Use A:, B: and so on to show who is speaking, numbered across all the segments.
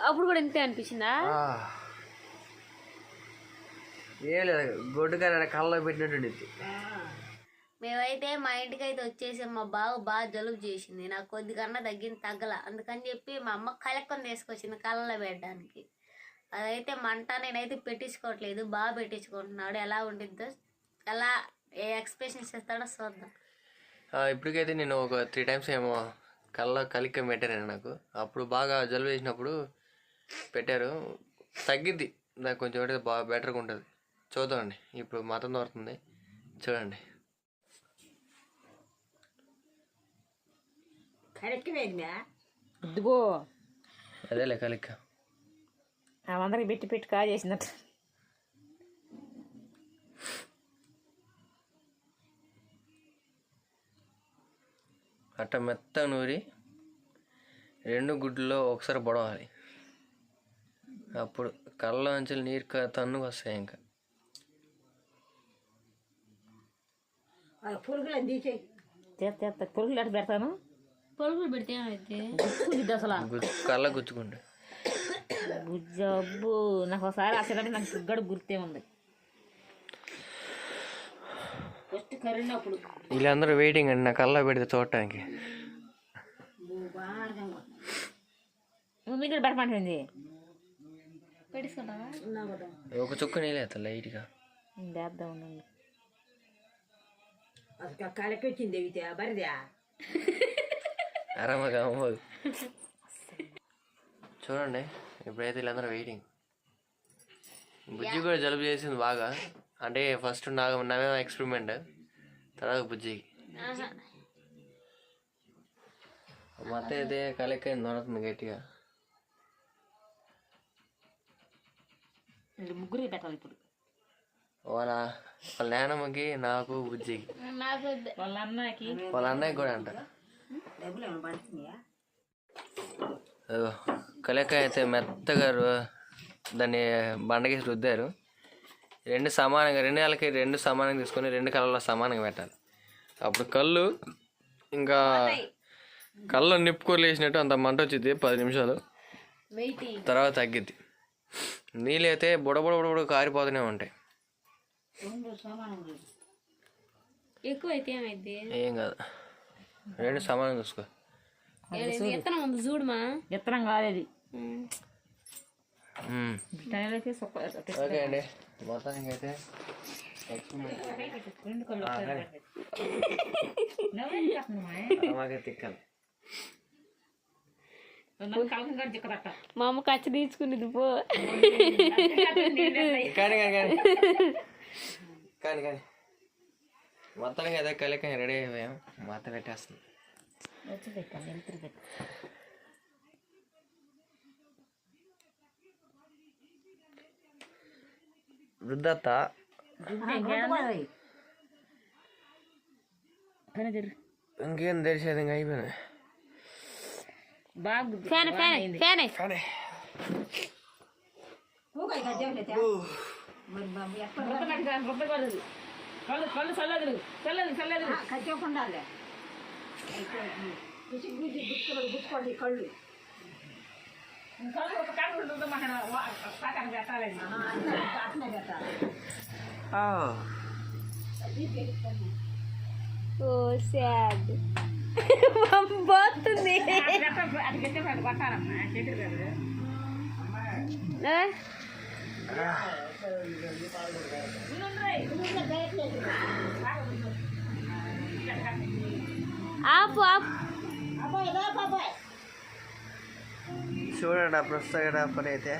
A: అప్పుడు కూడా ఇంతే అనిపించిందా.
B: ఏం లేదు గొడ్డుకాయ కళ్ళలో పెట్టినట్టు.
A: మేమైతే మా ఇంటికి అయితే వచ్చేసి మా బావ బాగా జలుబు చేసింది. నాకు కొద్దిగన్నా తగ్గింది తగ్గల. అందుకని చెప్పి మా అమ్మ కలెక్కొని తీసుకొచ్చింది కళ్ళలో పెట్టడానికి. అదైతే మంట నేనైతే పెట్టించుకోవట్లేదు బాగా పెట్టించుకుంటున్నాడు. ఎలా ఉండిద్దో ఎలా ఏ ఎక్స్ప్రెషన్స్ ఇస్తాడో చూద్దాం.
B: ఆ, ఇప్పటికైతే నేను ఒక త్రీ టైమ్స్ ఏమో కళ్ళ కలిక పెట్టారు నాకు. అప్పుడు బాగా జలుబు చేసినప్పుడు పెట్టారు. తగ్గిద్ది. నాకు కొంచెం పెడితే బాగా బెటర్గా ఉంటుంది. చూద్దామండి ఇప్పుడు మతం దొరుకుతుంది చూడండి.
C: ఇదిగో.
B: అదేలే కలిక
C: అందరికి పెట్టి పెట్టి కా చేసినట్టు.
B: అట్ట మెత్తగా నూరి రెండు గుడ్లలో ఒకసారి బొడవాలి అప్పుడు కళ్ళ నుంచి నీరు తన్నుకు వస్తాయి ఇంకా.
C: పురుగులు అట్టు పెడతాను?
A: పొరుగులు పెడితే
C: అసలు.
B: కళ్ళ గుచ్చుకుంటే.
C: జబ్బు నాకు ఒకసారి అసలు నాకు గడు గుర్తే ఉంది. ఫస్ట్ కరిగినప్పుడు
B: వీళ్ళందరూ వెయిటింగ్ అండి నా కళ్ళ పెడితే చూడటానికి.
C: నువ్వు మీకు పెట్టమంటుంది
B: ఒక చుక్క నీళ్ళేస్తా లైట్గా.
C: చేద్దాం ఉండండి.
B: ఆరామగా అవ్వదు చూడండి ఇప్పుడైతే వీళ్ళందరూ వెయిటింగ్ బుజ్జి కూడా జలుబు చేసింది బాగా. అంటే ఫస్ట్ నాకు నవేమో ఎక్స్పెరిమెంట్ తర్వాత బుజ్జికి మా అత్త అయితే కలెక్కైంది నడుతుంది గట్టిగా.
C: ఇది ముగ్గురికి పెట్టాలి ఇప్పుడు.
B: వాళ్ళ వాళ్ళ నాయనమ్మకి నాకు బుజ్జికి.
A: నాకు
C: వాళ్ళ అన్నకి
B: వాళ్ళ అన్నయ్యకి కూడా అంట. అదిగో కలెక్కాయ అయితే మెత్తగా దాన్ని బండకేసి రుద్దారు. రెండు సమానంగా రెండు నెలలకి రెండు సమానంగా తీసుకొని రెండు కళ్ళలో సమానంగా పెట్టాలి. అప్పుడు కళ్ళు ఇంకా కళ్ళు నిప్పుకూరలు వేసినట్టు అంత మంట వచ్చింది పది నిమిషాలు.
A: వెయిట్
B: తర్వాత తగ్గిద్ది. నీళ్ళు అయితే బుడ బుడ బుడ బుడ కారిపోతూనే ఉంటాయి.
A: ఎక్కువ అయితే ఏమైతే
B: ఏం కాదు. రెండు సమానంగా చూసుకో.
A: ఎత్తనం ఉంది చూడమా?
C: విత్తనం
B: ఓకే అండి. మొత్తానికి అయితే తిక్కాలి.
A: మా అమ్మ ఖర్చు తీసుకునేది పో.
B: కానీ కానీ కానీ. కానీ మొత్తానికి అదే కలిక రెడీ అయిపోయాం మొత్తం పెట్టేస్తుంది
C: జరు
B: ఇంకేం తెలిసేది ఇంకా అయిపోయింది
A: ఫ్యాన్ ఫ్యాన్ ఫ్యాన్.
B: కానీ
C: కళ్ళు కళ్ళు చల్లదు చల్లదు చల్లదు కళ్ళు ఒక కళ్ళు ఉంటుంది మన పాకాన్ని పెట్టాలండి
A: ఓ సాడ్ పోతుంది
C: అది గట్టే పట్టాలమ్మా చేతులు కాదు
A: ఆపు ఆపు
B: చూడండి అప్పుడు వస్తాయి కదా పని అయితే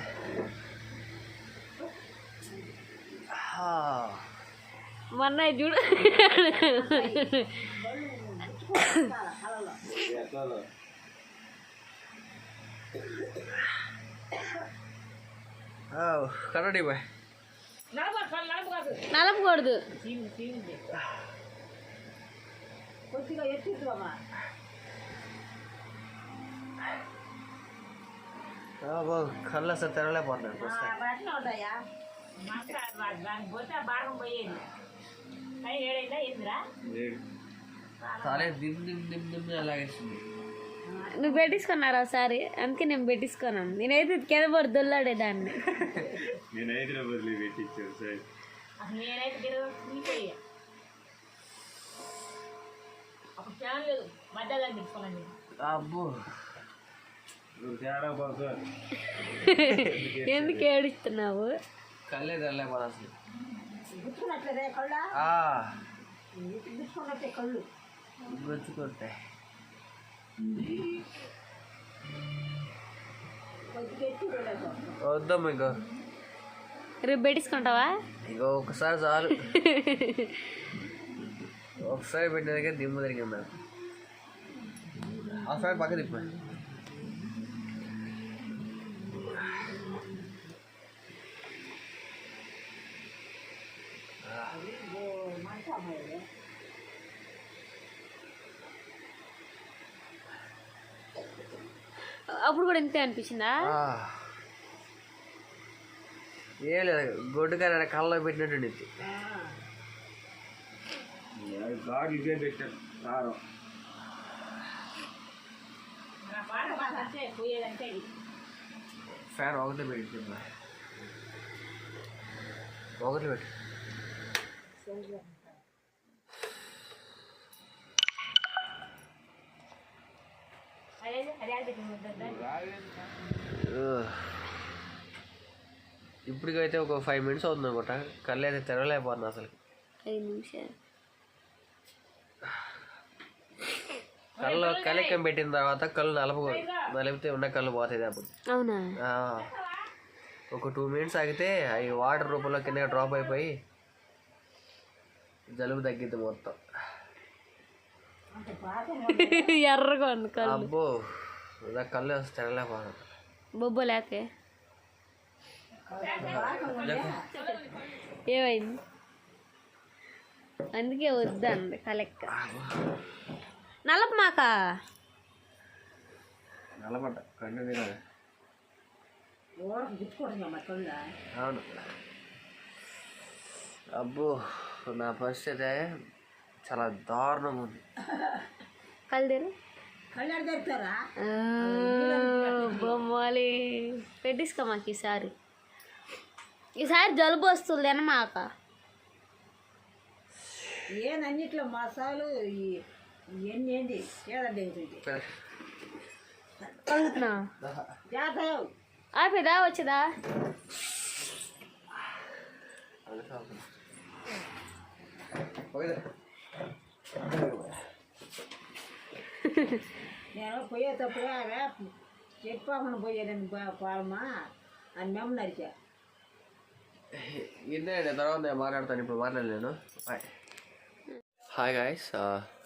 A: మొన్న చూడు
B: కన్నడి బాయ్
C: నడప కళ్ళు నడప కాదు
A: నలపకూడదు
C: సీము సీము
B: కళ్ళు అసలు తెరలేకపోతున్నాడు వస్తాయి
C: దానికి పోతే ఆ భాగం పోయేది అవి ఏడైందా ఏందిరా
B: దిమ్ దిమ్ దిమ్ దిమ్ అలాగేస్తుంది
A: నువ్వు పెట్టించుకున్నారా ఒకసారి? అందుకే నేను పెట్టించుకున్నాను. నేనైతే కింద పడి దొల్లాడేదాన్ని
D: నేను హైదరాబాద్లో పెట్టించాను సార్.
C: అసలు నేనైతే తిరిగి అప్పుడు ఫ్యాన్ లేదు. మధ్యలో తెచ్చుకోవాలండి నేను
B: అబ్బో.
D: నువ్వు తేడా పోతా
A: ఎందుకు ఏడుస్తున్నావు?
B: కళ్ళే
C: కళ్ళు. వెళ్ళదు
B: వద్దాం ఇంకో
A: రేపు పెట్టించుకుంటావా?
B: ఇక ఒకసారి చాలు. ఒకసారి పెట్టినదికే దిమ్మ తిరిగింది ఒకసారి పక్క తిప్ప.
A: అప్పుడు కూడా ఇంతే అనిపించిందా?
B: ఏం లేదు గొడ్డుకాయ కళ్ళలో పెట్టినట్టు
C: ఇది
B: ఫ్యాన్ ఒకటి పెట్టి ఒకటి పెట్టి
C: అదే అదే అది
B: ఇప్పటికైతే ఒక ఫైవ్ మినిట్స్ అవుతుంది అనుకుంటా కళ్ళు అయితే తెరవలేకపోతున్నా అసలు.
A: ఐదు నిమిషాలు.
B: కళ్ళు కలెక్కం పెట్టిన తర్వాత కళ్ళు నలప నలిపితే ఉన్న కళ్ళు పోతాయి అప్పుడు.
A: అవునా?
B: ఒక టూ మినిట్స్ ఆగితే అవి వాటర్ రూపంలో కింద డ్రాప్ అయిపోయి జలుబు తగ్గిద్ది మొత్తం.
A: ఎర్రగా ఉంది
B: ఇలా కళ్ళు తెరలేకపోతున్నా
A: బొబ్బ లేకే ఏమైంది అందుకే వద్దండి కలెక్క నలప మాక
B: నలబడ్డ అవును. అబ్బో నా పరిస్థితి చాలా దారుణంగా ఉంది.
A: కలదేరు
C: కళ్ళు
A: బొమ్మాలి. పెట్టించుకో మాకు ఈసారి. ఈసారి జలుబు వస్తుంది అనమాక
C: ఏందన్నిట్లో మసాలు ఇవన్నీ ఏంటి
A: ఆపేదా వచ్చేదా
C: నేను పోయేటప్పుడు అవే చెప్పకుండా పోయాను పాలమా అని మేము నరిచా
B: ఇదే తర్వాత నేను మాట్లాడతాను ఇప్పుడు మాట్లాడలేను. బాయ్ హాయ్ గాయస్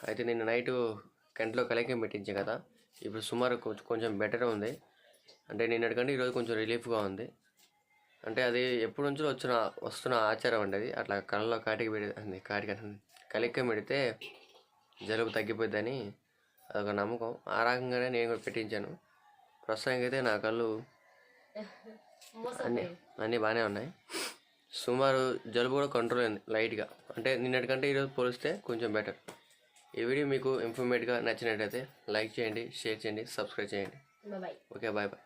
B: అయితే నేను నైట్ కంట్లో కలెక్యం పెట్టించాను కదా. ఇప్పుడు సుమారు కొంచెం బెటర్ ఉంది. అంటే నిన్నటికంటే ఈరోజు కొంచెం రిలీఫ్గా ఉంది. అంటే అది ఎప్పటి నుంచో వచ్చిన వస్తున్న ఆచారం అండి అది. అట్లా కళ్ళలో కాటికి పెడి కాటికి అంటుంది కలెక్యం పెడితే జలుబు తగ్గిపోద్దని అదొక నమ్మకం. ఆ రకంగానే నేను కూడా పెట్టించాను. ప్రస్తుతానికి అయితే నా కళ్ళు అన్నీ అన్నీ బాగానే ఉన్నాయి. సుమారు జలుబు కూడా కంట్రోల్ అయింది లైట్గా అంటే నిన్నటికంటే ఈరోజు పోలిస్తే కొంచెం బెటర్ ఈ వీడియో మీకు ఇన్ఫర్మేటివ్గా నచ్చినట్టయితే లైక్ చేయండి షేర్ చేయండి సబ్స్క్రైబ్ చేయండి. Okay bye bye